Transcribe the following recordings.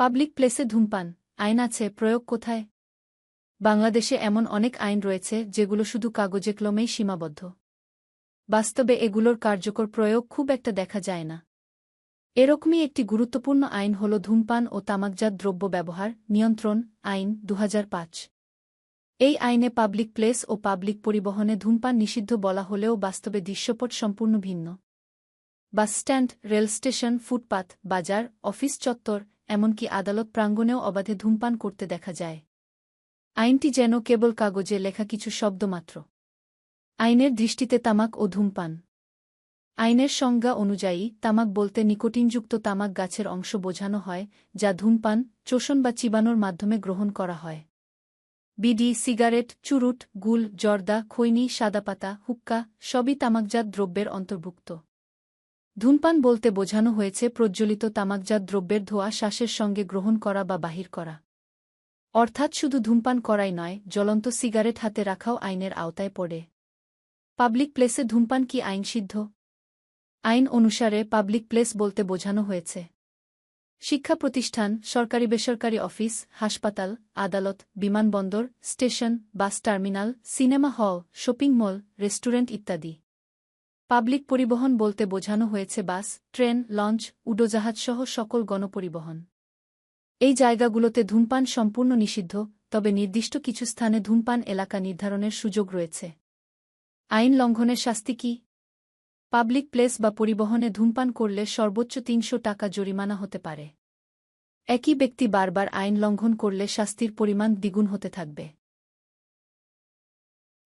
Public প্লেসে ধূমপান, আইন আছে, প্রয়োগ কোথায়? বাংলাদেশে এমন অনেক আইন রয়েছে যেগুলো শুধু কাগজে কলমেই সীমাবদ্ধ। বাস্তবে এগুলোর কার্যকর প্রয়োগ খুব একটা দেখা যায় না। এরকমই একটি গুরুত্বপূর্ণ আইন হল ধূমপান ও তামাকজাত দ্রব্য ব্যবহার, নিয়ন্ত্রণ, আইন দু হাজার পাঁচ। এই আইনে পাবলিক প্লেস ও পাবলিক পরিবহনে ধূমপান নিষিদ্ধ বলা হলেও বাস্তবে দৃশ্যপট সম্পূর্ণ ভিন্ন। বাসস্ট্যান্ড রেল স্টেশন ফুটপাত, বাজার, অফিস চত্বর এমনকি আদালত প্রাঙ্গণেও অবাধে ধূমপান করতে দেখা যায়। আইনটি যেন কেবল কাগজে লেখা কিছু শব্দ মাত্র। আইনের দৃষ্টিতে তামাক ও ধূমপান। আইনের সংজ্ঞা অনুযায়ী, তামাক বলতে নিকোটিনযুক্ত তামাক গাছের অংশ বোঝানো হয়, যা ধূমপান, চোষণ বা চিবানোর মাধ্যমে গ্রহণ করা হয়। বিডি, সিগারেট, চুরুট, গুল, জর্দা, খৈনি সাদাপাতা হুক্কা, সবই তামাকজাত দ্রব্যের অন্তর্ভুক্ত। ধূমপান বলতে বোঝানো হয়েছে প্রজ্বলিত তামাকজাত দ্রব্যের ধোয়া শ্বাসের সঙ্গে গ্রহণ করা বা বাহির করা। অর্থাৎ শুধু ধূমপান করাই নয়, জ্বলন্ত সিগারেট হাতে রাখাও আইনের আওতায় পড়ে। পাবলিক প্লেসে ধূমপান কি আইনসিদ্ধ আইন অনুসারে পাবলিক প্লেস বলতে বোঝানো হয়েছে। শিক্ষা প্রতিষ্ঠান, সরকারি বেসরকারি অফিস, হাসপাতাল, আদালত, বিমানবন্দর, station, bus terminal, cinema hall, shopping mall, restaurant ইত্যাদি। পাবলিক পরিবহন বলতে বোঝানো হয়েছে বাস, ট্রেন, লঞ্চ, উডোজাহাজসহ সকল গণপরিবহন। এই জায়গাগুলোতে ধূমপান সম্পূর্ণ নিষিদ্ধ, তবে নির্দিষ্ট কিছু স্থানে ধূমপান এলাকা নির্ধারণের সুযোগ রয়েছে। আইন লঙ্ঘনের শাস্তি কি? পাবলিক প্লেস বা পরিবহনে ধূমপান করলে সর্বোচ্চ তিনশো টাকা জরিমানা হতে পারে। একই ব্যক্তি বারবার আইন লঙ্ঘন করলে শাস্তির পরিমাণ দ্বিগুণ হতে থাকবে।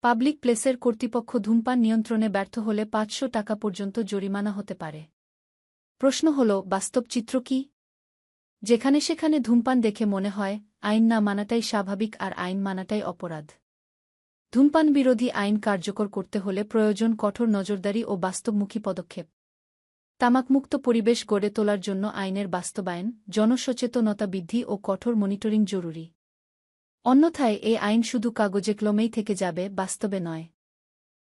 পাবলিক প্লেসের কর্তৃপক্ষ ধূমপান নিয়ন্ত্রণে ব্যর্থ হলে পাঁচশো টাকা পর্যন্ত জরিমানা হতে পারে। প্রশ্ন হল, বাস্তব চিত্র কি? যেখানে সেখানে ধূমপান দেখে মনে হয়, আইন না মানাটাই স্বাভাবিক আর আইন মানাটাই অপরাধ। ধূমপান বিরোধী আইন কার্যকর করতে হলে প্রয়োজন কঠোর নজরদারি ও বাস্তবমুখী পদক্ষেপ। তামাকমুক্ত পরিবেশ গড়ে তোলার জন্য আইনের বাস্তবায়ন, জনসচেতনতা বৃদ্ধি ও কঠোর মনিটরিং জরুরি। অন্যথায় এই আইন শুধু কাগজে ক্লমেই থেকে যাবে বাস্তবে নয়।